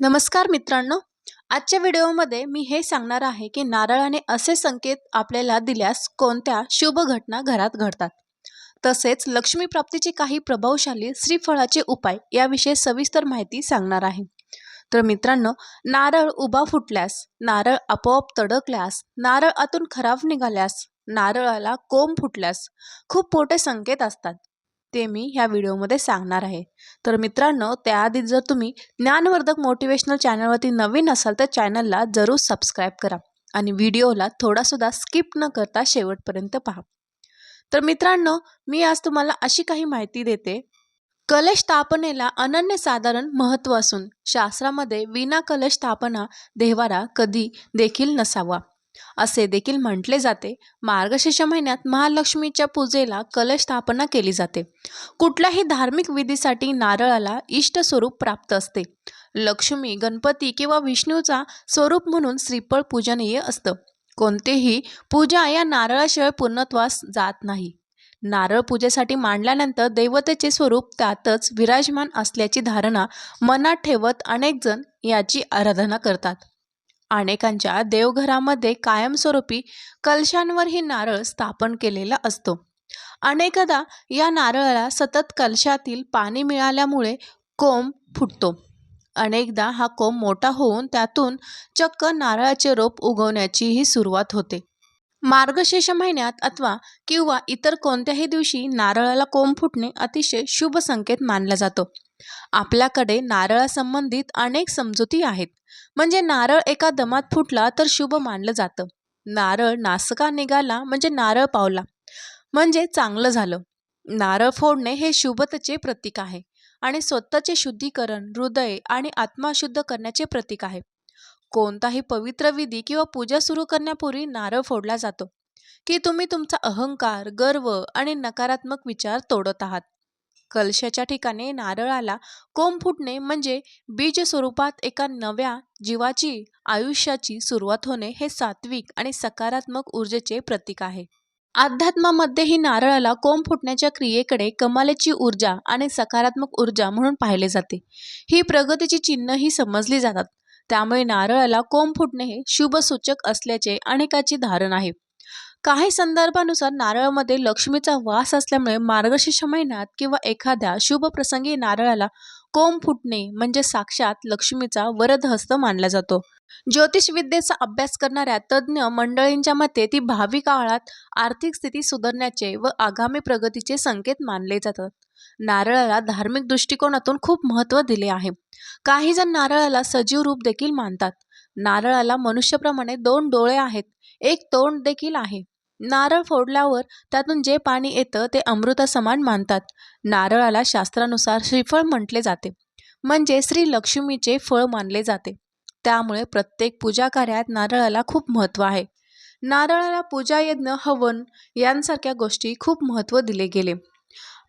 नमस्कार मित्रांनो. आजच्या व्हिडिओमध्ये मी हे सांगणार आहे की नारळाने असे संकेत आपल्याला दिल्यास कोणत्या शुभ घटना घरात घडतात? तसेच लक्ष्मीप्राप्तीचे काही प्रभावशाली श्रीफळाचे उपाय याविषयी सविस्तर माहिती सांगणार आहे. तर मित्रांनो नारळ उभा फुटल्यास नारळ आपोआप तडकल्यास नारळ आतून खराब निघाल्यास नारळाला कोंब फुटल्यास खूप मोठे संकेत असतात. ते मी ह्या व्हिडिओमध्ये सांगणार आहे. तर मित्रांनो त्याआधी जर तुम्ही ज्ञानवर्धक मोटिवेशनल चॅनलवरती नवीन असाल तर चॅनलला जरूर सबस्क्राईब करा आणि व्हिडिओला थोडासुद्धा स्किप न करता शेवटपर्यंत पहा. तर मित्रांनो मी आज तुम्हाला अशी काही माहिती देते. कलश स्थापनेला अनन्यसाधारण महत्त्व असून शास्त्रामध्ये विना कलश स्थापना देवारा कधी देखील नसावा. असे देखील म्हटले जाते. मार्गशीर्ष महिन्यात महालक्ष्मीच्या पूजेला कलश स्थापना केली जाते. कुठल्याही धार्मिक विधीसाठी नारळाला इष्ट स्वरूप प्राप्त असते. लक्ष्मी गणपती किंवा विष्णूचा स्वरूप म्हणून श्रीफळ पूजनीय असतं. कोणतेही पूजा या नारळाशिवाय पूर्णत्वास जात नाही. नारळ पूजेसाठी मांडल्यानंतर देवतेचे स्वरूप त्यातच विराजमान असल्याची धारणा मनात ठेवत अनेकजण याची आराधना करतात. अनेकांच्या देवघरामध्ये कायमस्वरूपी कलशांवरही नारळ स्थापन केलेला असतो. अनेकदा या नारळाला सतत कलशातील पाणी मिळाल्यामुळे कोंब फुटतो. अनेकदा हा कोंब मोठा होऊन त्यातून चक्क नारळाचे रोप उगवण्याचीही सुरुवात होते. मार्गशीर्ष महिन्यात अथवा किंवा इतर कोणत्याही दिवशी नारळाला कोंब फुटणे अतिशय शुभ संकेत मानला जातो. आपल्याकडे नारळासंबंधित अनेक समजुती आहेत. म्हणजे नारळ एका दमात फुटला तर शुभ मानलं जातं. नारळ नासका निघाला म्हणजे नारळ पावला. म्हणजे चांगलं झालं. नारळ फोडणे हे शुभतेचे प्रतीक आहे. आणि स्वतःचे शुद्धीकरण हृदय आणि आत्मा शुद्ध करण्याचे प्रतीक आहे. कोणताही पवित्र विधी किंवा पूजा सुरू करण्यापूर्वी नारळ फोडला जातो की तुम्ही तुमचा अहंकार गर्व आणि नकारात्मक विचार तोडत आहात. कलशाच्या ठिकाणी नारळाला कोंब फुटणे म्हणजे बीज स्वरूपात एका नव्या जीवाची आयुष्याची सुरुवात होणे हे सात्विक आणि सकारात्मक ऊर्जेचे प्रतीक आहे. अध्यात्मामध्येही नारळाला कोंब फुटण्याच्या क्रियेकडे कमालेची ऊर्जा आणि सकारात्मक ऊर्जा म्हणून पाहिले जाते. ही प्रगतीची चिन्हही समजली जातात. त्यामुळे नारळाला कोंब फुटणे हे शुभसूचक असल्याचे अनेकाची धारण आहे. काही संदर्भानुसार नारळामध्ये लक्ष्मीचा वास असल्यामुळे मार्गशीर्ष महिन्यात किंवा एखाद्या शुभ प्रसंगी नारळाला कोंब फुटणे म्हणजे साक्षात लक्ष्मीचा वरदहस्त मानला जातो. ज्योतिषविद्येचा अभ्यास करणाऱ्या तज्ज्ञ मंडळींच्या मते ती भावी काळात आर्थिक स्थिती सुधारण्याचे व आगामी प्रगतीचे संकेत मानले जातात. नारळाला धार्मिक दृष्टिकोनातून खूप महत्त्व दिले आहे. काही जण नारळाला सजीव रूप देखील मानतात. नारळाला मनुष्याप्रमाणे दोन डोळे आहेत. एक तोंड देखील आहे. नारळ फोडल्यावर त्यातून जे पाणी येतं ते अमृता समान मानतात. नारळाला शास्त्रानुसार श्रीफळ म्हटले जाते. म्हणजे श्री लक्ष्मीचे फळ मानले जाते. त्यामुळे प्रत्येक पूजा कार्यात नारळाला खूप महत्त्व आहे. नारळाला पूजा यज्ञ हवन यांसारख्या गोष्टी खूप महत्त्व दिले गेले.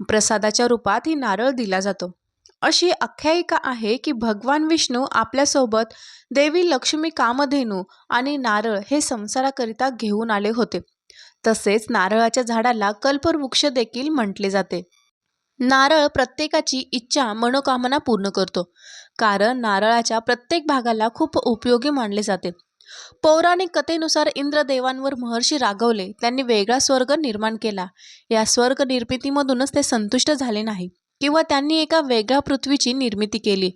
प्रसादाच्या रूपात ही नारळ दिला जातो. अशी आख्यायिका आहे की भगवान विष्णू आपल्यासोबत देवी लक्ष्मी कामधेनू आणि नारळ हे संसाराकरिता घेऊन आले होते. तसेच नारळाच्या झाडाला कल्पवृक्ष देखील म्हटले जाते. नारळ प्रत्येकाची इच्छा मनोकामना पूर्ण करतो. कारण नारळाच्या प्रत्येक भागाला खूप उपयोगी मानले जाते. पौराणिक कथेनुसार इंद्रदेवांवर महर्षी रागवले. त्यांनी वेगळा स्वर्ग निर्माण केला. या स्वर्ग निर्मितीमधूनच ते संतुष्ट झाले नाही किंवा त्यांनी एका वेगळ्या पृथ्वीची निर्मिती केली.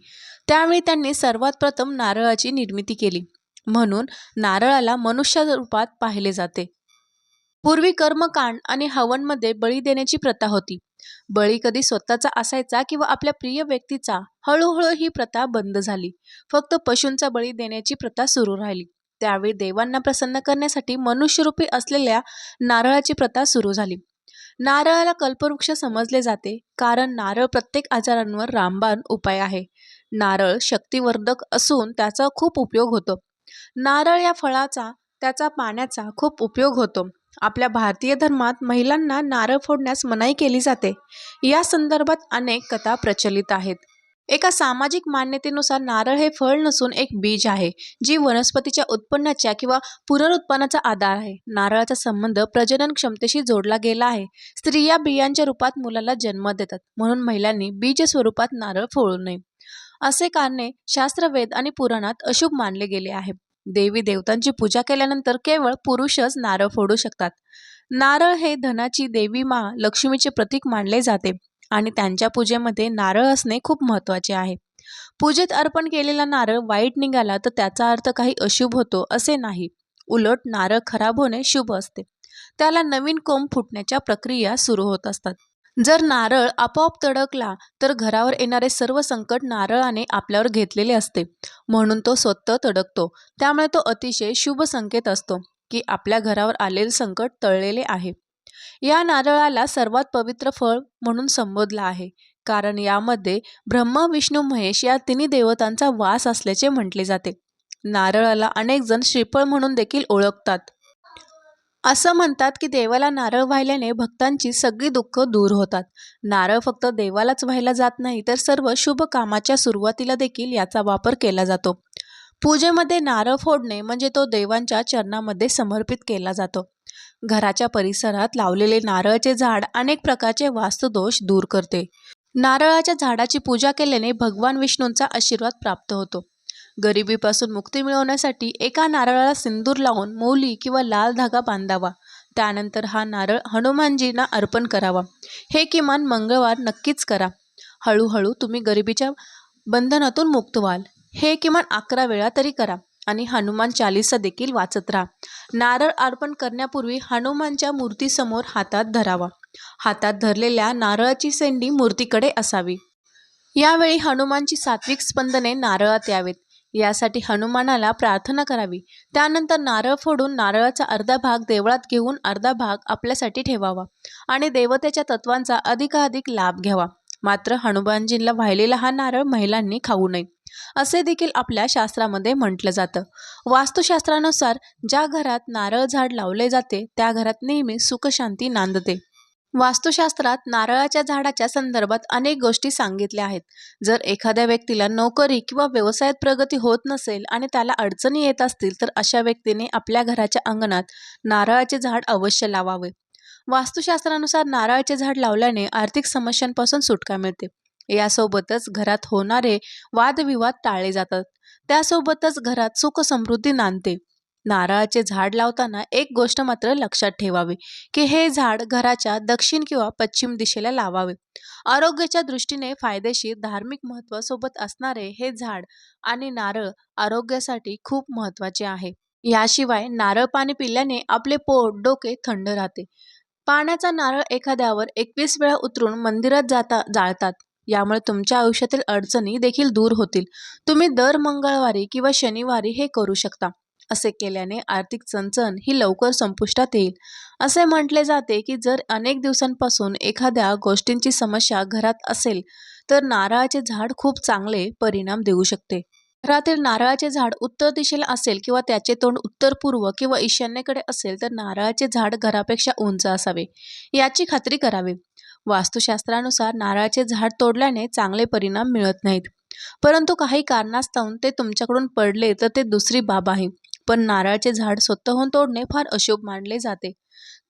त्यावेळी त्यांनी सर्वात प्रथम नारळाची निर्मिती केली. म्हणून नारळाला मनुष्य रूपात पाहिले जाते. पूर्वी कर्मकांड आणि हवनमध्ये बळी देण्याची प्रथा होती. बळी कधी स्वतःचा असायचा किंवा आपल्या प्रिय व्यक्तीचा हळूहळू ही प्रथा बंद झाली. फक्त पशूंचा बळी देण्याची प्रथा सुरू राहिली. त्यावेळी देवांना प्रसन्न करण्यासाठी मनुष्यरूपी असलेल्या नारळाची प्रथा सुरू झाली. नारळाला कल्पवृक्ष समजले जाते कारण नारळ प्रत्येक आजारांवर रामबाण उपाय आहे. नारळ शक्तिवर्धक असून त्याचा खूप उपयोग होतो. नारळ या फळाचा त्याचा पाण्याचा खूप उपयोग होतो. आपल्या भारतीय धर्मात महिलांना नारळ फोडण्यास मनाई केली जाते. या संदर्भात अनेक कथा प्रचलित आहेत. एका सामाजिक मान्यतेनुसार नारळ हे फळ नसून एक बीज आहे जी वनस्पतीच्या उत्पन्नाच्या किंवा पुनरुत्पन्नाचा आधार आहे. नारळाचा संबंध प्रजनन क्षमतेशी जोडला गेला आहे. स्त्रिया बियांच्या रूपात मुलाला जन्म देतात म्हणून महिलांनी बीज स्वरूपात नारळ फोडू नये. असे कारणे शास्त्रवेद आणि पुराणात अशुभ मानले गेले आहे देवी देवतांची पूजा केल्यानंतर केवळ पुरुषच नारळ फोडू शकतात. नारळ हे धनाची देवी मा लक्ष्मीचे प्रतीक मानले जाते आणि त्यांच्या पूजेमध्ये नारळ असणे खूप महत्त्वाचे आहे. पूजेत अर्पण केलेला नारळ वाईट निघाला तर त्याचा अर्थ काही अशुभ होतो असे नाही. उलट नारळ खराब होणे शुभ असते. त्याला नवीन कोंब फुटण्याच्या प्रक्रिया सुरू होत असतात. जर नारळ आपोआप तडकला तर घरावर येणारे सर्व संकट नारळाने आपल्यावर घेतलेले असते. म्हणून तो स्वतः तडकतो. त्यामुळे तो अतिशय शुभ संकेत असतो की आपल्या घरावर आलेले संकट तळलेले आहे. या नारळाला सर्वात पवित्र फळ म्हणून संबोधला आहे. कारण यामध्ये ब्रह्मा विष्णू महेश या तिन्ही देवतांचा वास असल्याचे म्हटले जाते. नारळाला अनेक जण श्रीफळ म्हणून देखील ओळखतात. असं म्हणतात की देवाला नारळ वाहिल्याने भक्तांची सगळी दुःख दूर होतात. नारळ फक्त देवालाच व्हायला जात नाही तर सर्व शुभ कामाच्या सुरुवातीला देखील याचा वापर केला जातो. पूजेमध्ये नारळ फोडणे म्हणजे तो देवांच्या चरणामध्ये समर्पित केला जातो. घराच्या परिसरात लावलेले नारळाचे झाड अनेक प्रकारचे वास्तुदोष दूर करते. नारळाच्या झाडाची पूजा केल्याने भगवान विष्णूंचा आशीर्वाद प्राप्त होतो. गरिबीपासून मुक्ती मिळवण्यासाठी एका नारळाला सिंदूर लावून मौली किंवा लाल धागा बांधावा. त्यानंतर हा नारळ हनुमानजींना अर्पण करावा. हे किमान मंगळवार नक्कीच करा. हळूहळू तुम्ही गरिबीच्या बंधनातून मुक्त व्हाल. हे किमान अकरा वेळा तरी करा आणि हनुमान चालीसा देखील वाचत राहा. नारळ अर्पण करण्यापूर्वी हनुमानच्या मूर्तीसमोर हातात धरावा. हातात धरलेल्या नारळाची सेंडी मूर्तीकडे असावी. यावेळी हनुमानची सात्विक स्पंदने नारळात यावेत. यासाठी हनुमानाला प्रार्थना करावी. त्यानंतर नारळ फोडून नारळाचा अर्धा भाग देवळात घेऊन अर्धा भाग आपल्यासाठी ठेवावा आणि देवतेच्या तत्वांचा अधिकाधिक लाभ घ्यावा. मात्र हनुमानजींना वाहिलेला हा नारळ महिलांनी खाऊ नये असे देखील आपल्या शास्त्रामध्ये म्हटलं जातं. वास्तुशास्त्रानुसार ज्या घरात नारळ झाड लावले जाते त्या घरात नेहमी सुखशांती नांदते. वास्तुशास्त्रात नारळाच्या झाडाच्या संदर्भात अनेक गोष्टी सांगितल्या आहेत. जर एखाद्या व्यक्तीला नोकरी किंवा व्यवसायात प्रगती होत नसेल आणि त्याला अडचणी येत असतील तर अशा व्यक्तीने आपल्या घराच्या अंगणात नारळाचे झाड अवश्य लावावे. वास्तुशास्त्रानुसार नारळाचे झाड लावल्याने आर्थिक समस्यांपासून सुटका मिळते. यासोबतच घरात होणारे वादविवाद टाळले जातात. त्यासोबतच घरात सुख समृद्धी नांदते. नारळाचे झाड लावताना एक गोष्ट मात्र लक्षात ठेवावी की हे झाड घराच्या दक्षिण किंवा पश्चिम दिशेला लावावे. आरोग्याच्या दृष्टीने फायदेशीर धार्मिक महत्वासोबत असणारे हे झाड आणि नारळ आरोग्यासाठी खूप महत्त्वाचे आहे. याशिवाय नारळ पाणी पिल्याने आपले पोट डोके थंड राहते. पाण्याचा नारळ एखाद्यावर एकवीस वेळा उतरून मंदिरात जाता जाळतात. यामुळे तुमच्या आयुष्यातील अडचणी देखील दूर होतील. तुम्ही दर मंगळवारी किंवा शनिवारी हे करू शकता. असे केल्याने आर्थिक चणचण ही लवकर संपुष्टात येईल. असे म्हटले जाते की जर अनेक दिवसांपासून एखाद्या गोष्टींची समस्या घरात असेल तर नारळाचे झाड खूप चांगले परिणाम देऊ शकते. घरातील नारळाचे झाड उत्तर दिशेला असेल किंवा त्याचे तोंड उत्तर पूर्व किंवा ईशान्येकडे असेल तर नारळाचे झाड घरापेक्षा उंच असावे. याची खात्री करावी. वास्तुशास्त्रानुसार नारळाचे झाड तोडल्याने चांगले परिणाम मिळत नाहीत. परंतु काही कारणास्तव ते तुमच्याकडून पडले तर ते दुसरी बाब आहे. पण नारळाचे झाड स्वतःहून तोडणे फार अशुभ मानले जाते.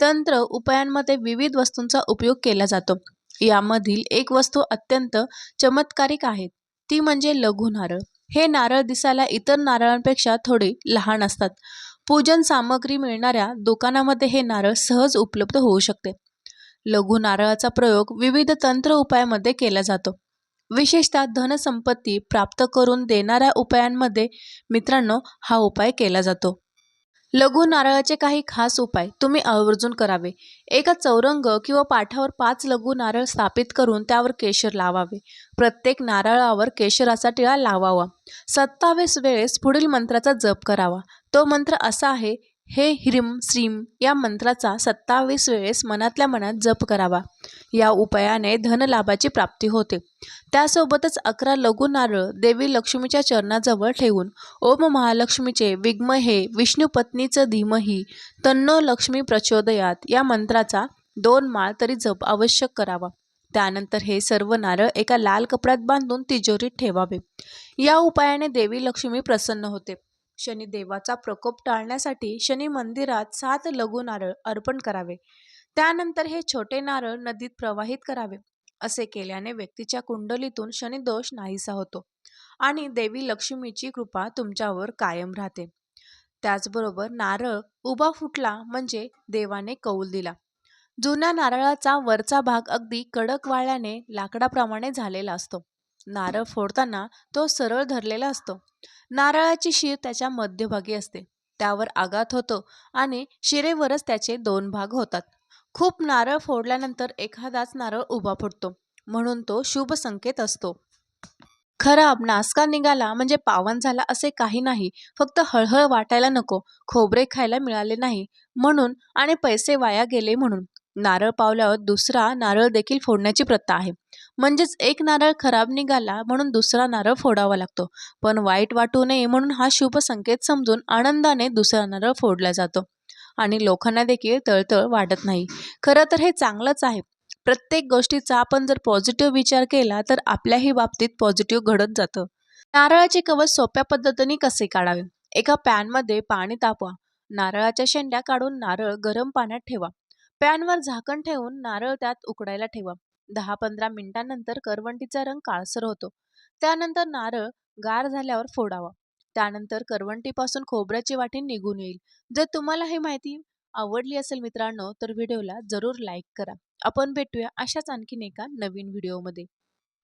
तंत्र उपायांमध्ये विविध वस्तूंचा उपयोग केला जातो. यामधील एक वस्तू अत्यंत चमत्कारिक आहे. ती म्हणजे लघु नारळ. हे नारळ दिसायला इतर नारळांपेक्षा थोडे लहान असतात. पूजन सामग्री मिळणाऱ्या दुकानामध्ये हे नारळ सहज उपलब्ध होऊ शकते. लघु नारळाचा प्रयोग विविध तंत्र उपायामध्ये केला जातो. विशेषतः धनसंपत्ती प्राप्त करून देणाऱ्या उपायांमध्ये मित्रांनो हा उपाय केला जातो. लघु नारळाचे काही खास उपाय तुम्ही आवर्जून करावे. एका चौरंग किंवा पाठावर पाच लघु नारळ स्थापित करून त्यावर केशर लावावे. प्रत्येक नारळावर केशराचा टिळा लावावा. सत्तावीस वेळेस पुढील मंत्राचा जप करावा. तो मंत्र असा आहे हे ह्रीम श्रीम या मंत्राचा सत्तावीस वेळेस मनातल्या मनात जप करावा. या उपायाने धनलाभाची प्राप्ती होते. त्यासोबतच अकरा लघु नारळ देवी लक्ष्मीच्या चरणाजवळ ठेवून ओम महालक्ष्मीचे विग्म हे विष्णुपत्नीचं धीमही तन्नो लक्ष्मी प्रचोदयात या मंत्राचा दोन माळ तरी जप आवश्यक करावा. त्यानंतर हे सर्व नारळ एका लाल कपड्यात बांधून तिजोरीत ठेवावे. या उपायाने देवी लक्ष्मी प्रसन्न होते. शनिदेवाचा प्रकोप टाळण्यासाठी शनी मंदिरात सात लघु नारळ अर्पण करावे. त्यानंतर हे छोटे नारळ नदीत प्रवाहित करावे असे केल्याने व्यक्तीच्या कुंडलीतून शनिदोष नाहीसा होतो आणि देवी लक्ष्मीची कृपा तुमच्यावर कायम राहते. त्याचबरोबर नारळ उभा फुटला म्हणजे देवाने कौल दिला. जुन्या नारळाचा वरचा भाग अगदी कडक वाळल्याने लाकडाप्रमाणे झालेला असतो. नारळ फोडताना तो सरळ धरलेला असतो. नारळाची शीर त्याच्या मध्यभागी असते. त्यावर आघात होतो आणि शिरेवरच त्याचे दोन भाग होतात. खूप नारळ फोडल्यानंतर एखादाच नारळ उभा फुटतो म्हणून तो शुभ संकेत असतो. खराब नासका निघाला म्हणजे पावन झाला असे काही नाही. फक्त हळहळ वाटायला नको खोबरे खायला मिळाले नाही म्हणून आणि पैसे वाया गेले म्हणून. नारळ पावल्यावर दुसरा नारळ देखील फोडण्याची प्रथा आहे. म्हणजेच एक नारळ खराब निघाला म्हणून दुसरा नारळ फोडावा लागतो. पण वाईट वाटू नये म्हणून हा शुभ संकेत समजून आनंदाने दुसरा नारळ फोडला जातो. आणि लोकांना देखील तळतळ वाटत नाही. खरं तर हे चांगलंच आहे. प्रत्येक गोष्टीचा आपण जर पॉझिटिव्ह विचार केला तर आपल्याही बाबतीत पॉझिटिव्ह घडत जातं. नारळाचे कवच सोप्या पद्धतीने कसे काढावे? एका पॅनमध्ये पाणी तापवा. नारळाच्या शेंड्या काढून नारळ गरम पाण्यात ठेवा. पॅनवर झाकण ठेवून नारळ त्यात उकडायला ठेवा. दहा पंधरा मिनिटांनंतर करवंटीचा रंग काळसर होतो. त्यानंतर नारळ गार झाल्यावर फोडावा. त्यानंतर करवंटीपासून खोबऱ्याची वाटी निघून येईल. जर तुम्हाला ही माहिती आवडली असेल मित्रांनो तर व्हिडिओला जरूर लाईक करा. आपण भेटूया अशाच आणखीन एका नवीन व्हिडिओमध्ये.